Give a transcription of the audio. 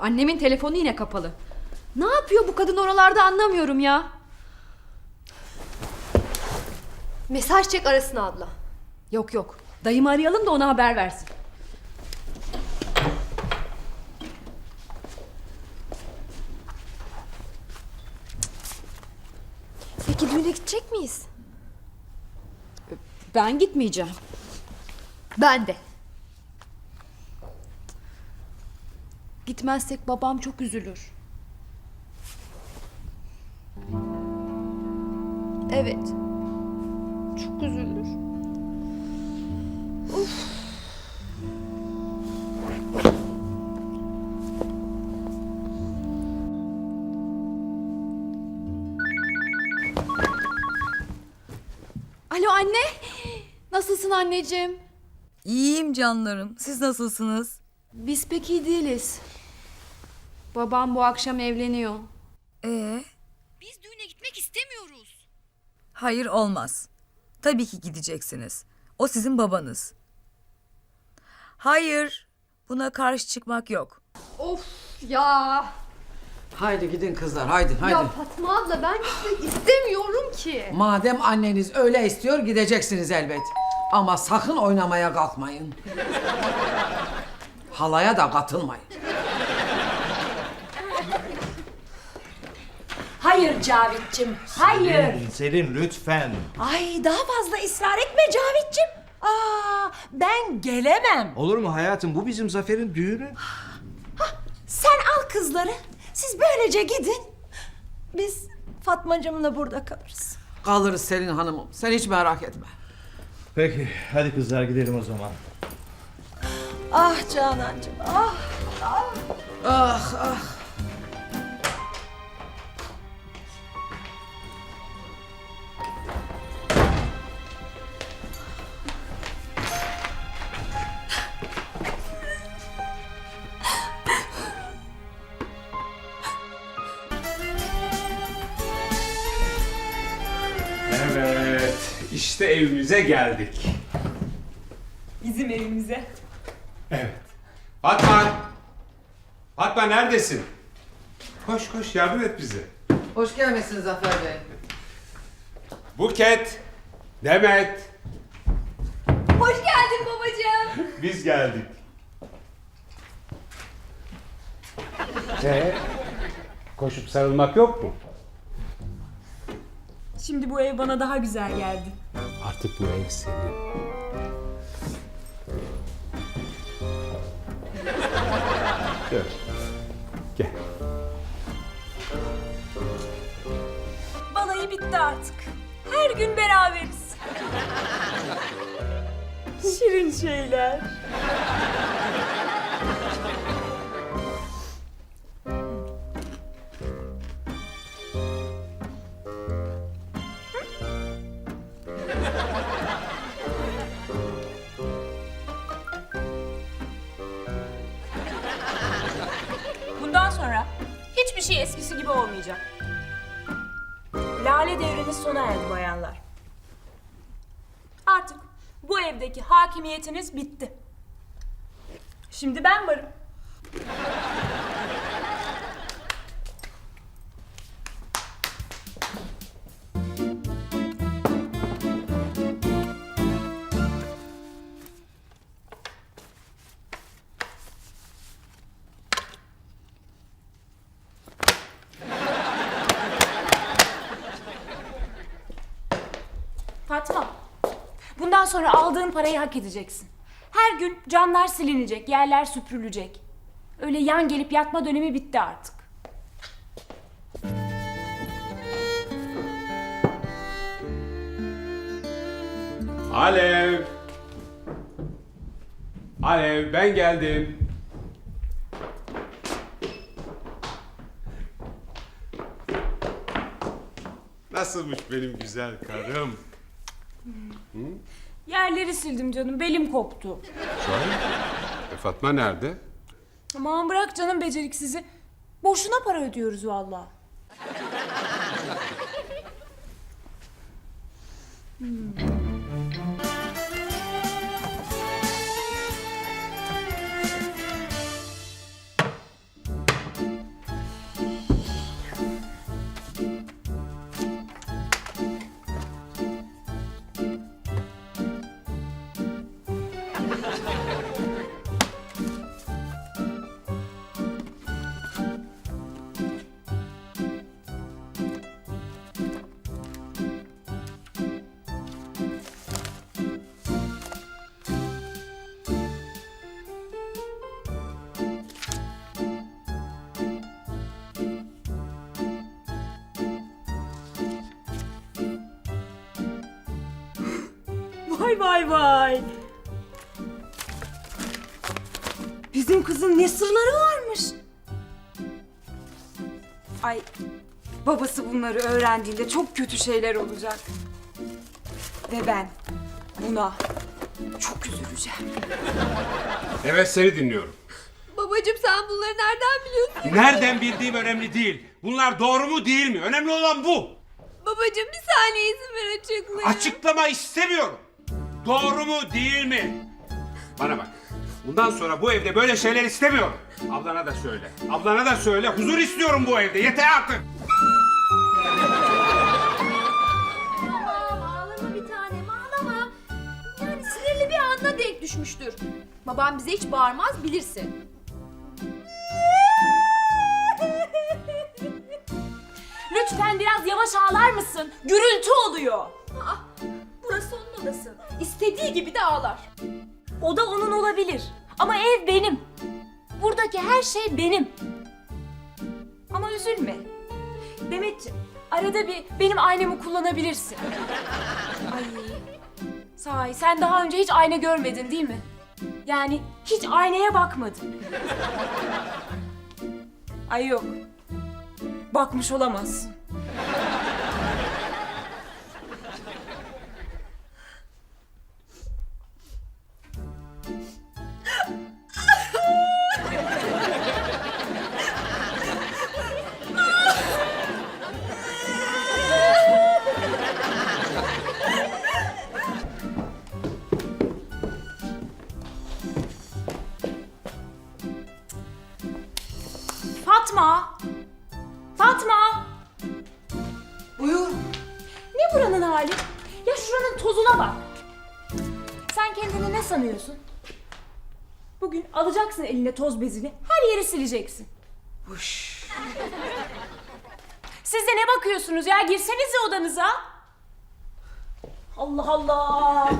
Annemin telefonu yine kapalı. Ne yapıyor bu kadın oralarda anlamıyorum ya. Mesaj çek arasına abla. Yok yok. Dayımı arayalım da ona haber versin. Peki düğüne gidecek miyiz? Ben gitmeyeceğim. Ben de. Gitmezsek babam çok üzülür. Evet. Çok üzülür. Alo anne. Nasılsın anneciğim? İyiyim canlarım. Siz nasılsınız? Biz pek iyi değiliz. Babam bu akşam evleniyor. Ee, Biz düğüne gitmek istemiyoruz. hayır olmaz. Tabii ki gideceksiniz. O sizin babanız. Hayır, buna karşı çıkmak yok. Of ya. Haydi gidin kızlar haydi haydi. Ya Fatma abla ben gitmek istemiyorum ki. Madem anneniz öyle istiyor gideceksiniz elbet. Ama sakın oynamaya kalkmayın. Halaya da katılmayın. Hayır Cavit'cim, hayır. Selin, Selin lütfen. Ay daha fazla ısrar etme Cavit'cim. Aa, ben gelemem. Olur mu hayatım bu bizim Zafer'in düğünü. Sen al kızları. Siz böylece gidin. Biz Fatmacığımla burada kalırız. Kalırız Selin Hanım'ım. Sen hiç merak etme. Peki hadi kızlar gidelim o zaman. Ah Canancığım, ah. Ah ah. Evet, işte evimize geldik. Bizim evimize. Evet. Fatma! Fatma neredesin? Koş koş yardım et bize. Hoş gelmişsiniz Zafer Bey. Buket, Demet, Hoş geldin babacığım. biz geldik. Ee, koşup sarılmak yok mu? Şimdi bu ev bana daha güzel geldi. Artık bu ev senin. Gel. Gel. Balayı bitti artık. Her gün beraberiz. Şirin şeyler. Hiçbir şey eskisi gibi olmayacak. Lale devriniz sona erdi bayanlar. Artık bu evdeki hakimiyetiniz bitti. Şimdi ben varım. Bundan sonra aldığın parayı hak edeceksin. Her gün camlar silinecek, yerler süpürülecek. Öyle yan gelip yatma dönemi bitti artık. Alev! Alev ben geldim. Nasılmış benim güzel karım? Yerleri sildim canım, belim koptu. E, Fatma nerede? Aman bırak canım beceriksizi. Boşuna para ödüyoruz vallahi. Vay vay vay. Bizim kızın ne sırları varmış. Ay babası bunları öğrendiğinde çok kötü şeyler olacak. Ve ben buna çok üzüleceğim. Evet seni dinliyorum. Babacığım sen bunları nereden biliyorsun? Nereden bildiğim önemli değil. Bunlar doğru mu değil mi? Önemli olan bu. Babacığım bir saniye izin ver açıklayayım. Açıklama istemiyorum. Doğru mu değil mi? Bana bak. Bundan sonra bu evde böyle şeyler istemiyorum. Ablana da söyle. Ablana da söyle. Huzur istiyorum bu evde. Yeter artık. Ağlama bir tanem ağlama. Yani sinirli bir anda denk düşmüştür. Babam bize hiç bağırmaz bilirsin. Lütfen biraz yavaş ağlar mısın? Gürültü oluyor. Ah, burası onun odası. İstediği gibi de ağlar. O da onun olabilir. Ama ev benim. Buradaki her şey benim. Ama üzülme. Demetciğim, arada bir benim aynamı kullanabilirsin. Ay. Sahi sen daha önce hiç ayna görmedin değil mi? Yani hiç aynaya bakmadın. Ay yok. Bakmış olamazsın. Ne buranın hali? Ya şuranın tozuna bak. Sen kendini ne sanıyorsun? Bugün alacaksın eline toz bezini, her yeri sileceksin. Siz de ne bakıyorsunuz ya? Girsenize odanıza. Allah Allah.